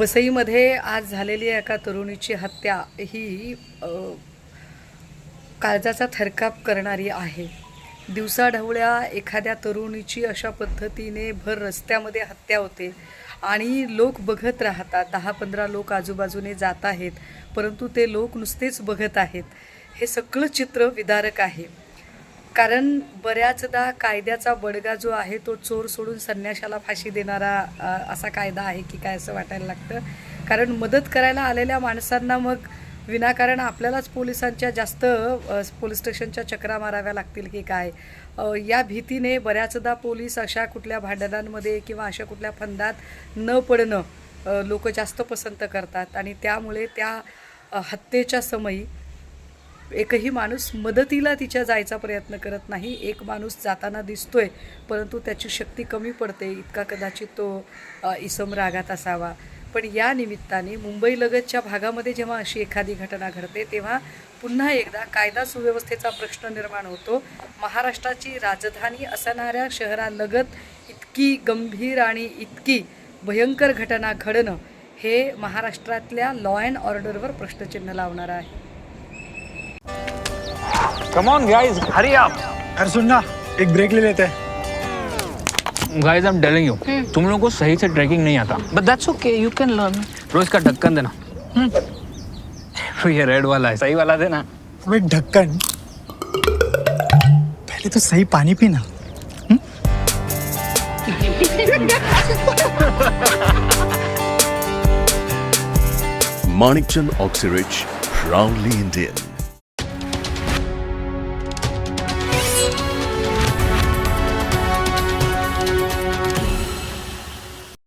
वसईमध्ये आज झालेली एका तरुणीची हत्या. ही काळजाचा थरकाप करणारी आहे. दिवसाढवळ्या एखाद्या तरुणीची अशा पद्धतीने भर रस्त्यामध्ये हत्या होते आणि लोक बघत राहतात. दहा पंधरा लोक आजूबाजूने जात आहेत परंतु ते लोक नुसतेच बघत आहेत. हे सगळं चित्र विदारक आहे. कारण बऱ्याचदा कायद्याचा बडगा जो आहे तो चोर सोडून संन्याशाला फाशी देणारा असा कायदा आहे की काय असं वाटायला लागतं. कारण मदत करायला आलेल्या माणसांना मग विनाकारण आपल्यालाच पोलिसांच्या जास्त पोलीस स्टेशनच्या चक्रा माराव्या लागतील की काय? या भीतीने बऱ्याचदा पोलीस अशा कुठल्या भांडणांमध्ये किंवा अशा कुठल्या फंदात न पडणं लोक जास्त पसंत करतात. आणि त्यामुळे त्या हत्येच्या समयी एकही माणूस मदतीला तिच्या जायचा प्रयत्न करत नाही. एक माणूस जाताना दिसतोय परंतु त्याची शक्ती कमी पडते. इतका कदाचित तो इसम रागात असावा. पण या निमित्ताने मुंबईलगतच्या भागामध्ये जेव्हा अशी एखादी घटना घडते तेव्हा पुन्हा एकदा कायदा सुव्यवस्थेचा प्रश्न निर्माण होतो. महाराष्ट्राची राजधानी असणाऱ्या शहरालगत इतकी गंभीर आणि इतकी भयंकर घटना घडणं हे महाराष्ट्रातल्या लॉ अँड ऑर्डरवर प्रश्नचिन्ह लावणारं आहे. Come on guys hurry up अरे सुन ना एक ब्रेक ले लेते हैं। Guys I am telling you तुम लोगों को सही से ट्रैकिंग नहीं आता। But that's okay, you can learn. रोज का ढक्कन देना। तो ये रेड वाला है। सही वाला देना। अब एक ढक्कन। पहले तो सही पानी पीना। Manikchand Oxyrich, proudly Indian.